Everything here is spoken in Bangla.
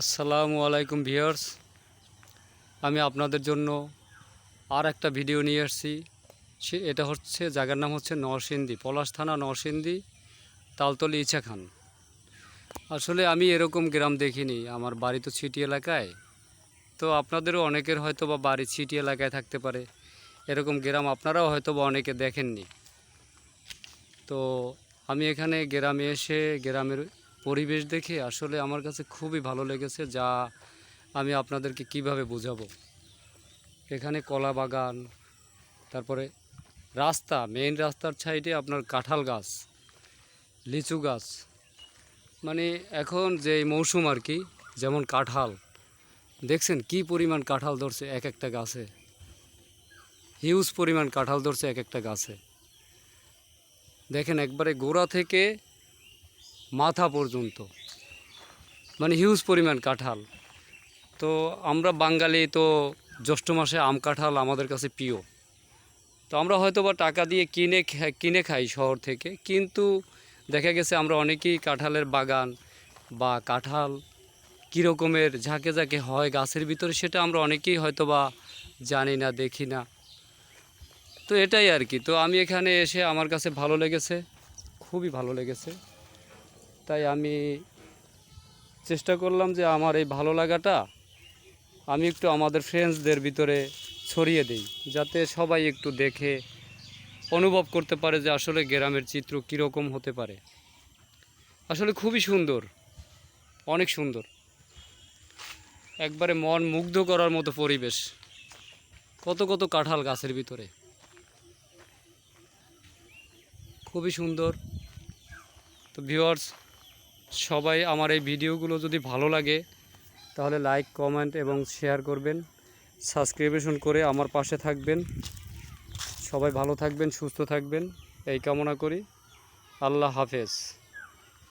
আসসালামু আলাইকুম ভিউয়ার্স। আমি আপনাদের জন্য আর একটা ভিডিও নিয়ে এসেছি সে এটা হচ্ছে, জায়গার নাম হচ্ছে নরসিংদী, পলাশ থানা নরসিংদী, তালতলি ইছা খান। আসলে আমি এরকম গ্রাম দেখিনি, আমার বাড়ি তো ছিটি এলাকায়। তো আপনাদেরও অনেকের হয়তো বা বাড়ি ছিটি এলাকায় থাকতে পারে। এরকম গ্রাম আপনারাও হয়তো বা অনেকে দেখেননি। তো আমি এখানে গ্রামে এসে, গ্রামের পরিবেশ দেখে আসলে আমার কাছে খুবই ভালো লেগেছে যা আমি আপনাদেরকে কীভাবে বোঝাবো। এখানে কলা বাগান, তারপরে রাস্তা মেইন রাস্তার সাইডে আপনার কাঁঠাল গাছ, লিচু গাছ। মানে এখন যে মৌসুম আর কি, যেমন কাঁঠাল, দেখছেন কি পরিমাণ কাঁঠাল ধরছে এক একটা গাছে? হিউজ পরিমাণ কাঁঠাল ধরছে এক একটা গাছে। দেখেন একবারে গোড়া থেকে মাথা পর্যন্ত। মানে হিউজ পরিমাণ কাঁঠাল। তো আমরা বাঙালি তো জ্যৈষ্ঠ মাসে আম কাঁঠাল আমাদের কাছে প্রিয়। তো আমরা হয়তো বা টাকা দিয়ে কিনে কিনে খাই শহর থেকে, কিন্তু দেখা গেছে আমরা অনেকেই কাঁঠালের বাগান বা কাঁঠাল কীরকমের ঝাঁকে ঝাঁকে হয় গাছের ভিতরে সেটা আমরা অনেকেই হয়তো বা জানি না, দেখি না। তো এটাই আর কি। তো আমি এখানে এসে আমার কাছে ভালো লেগেছে, খুবই ভালো লেগেছে। তাই আমি চেষ্টা করলাম যে আমার এই ভালো লাগাটা আমি একটু আমাদের ফ্রেন্ডসদের ভিতরে ছড়িয়ে দিই, যাতে সবাই একটু দেখে, অনুভব করতে পারে যে আসলে গ্রামের চিত্র কীরকম হতে পারে। আসলে খুবই সুন্দর, অনেক সুন্দর। একবারে মন মুগ্ধ করার মতো পরিবেশ, কত কত কাঁঠাল গাছের ভিতরে। খুবই সুন্দর। তো ভিউয়ার্স সবাই আমার এই ভিডিওগুলো যদি ভালো লাগে, তাহলে লাইক কমেন্ট এবং শেয়ার করবেন। সাবস্ক্রিপশন করে আমার পাশে থাকবেন। সবাই ভালো থাকবেন, সুস্থ থাকবেন। এই কামনা করি। আল্লাহ হাফেজ।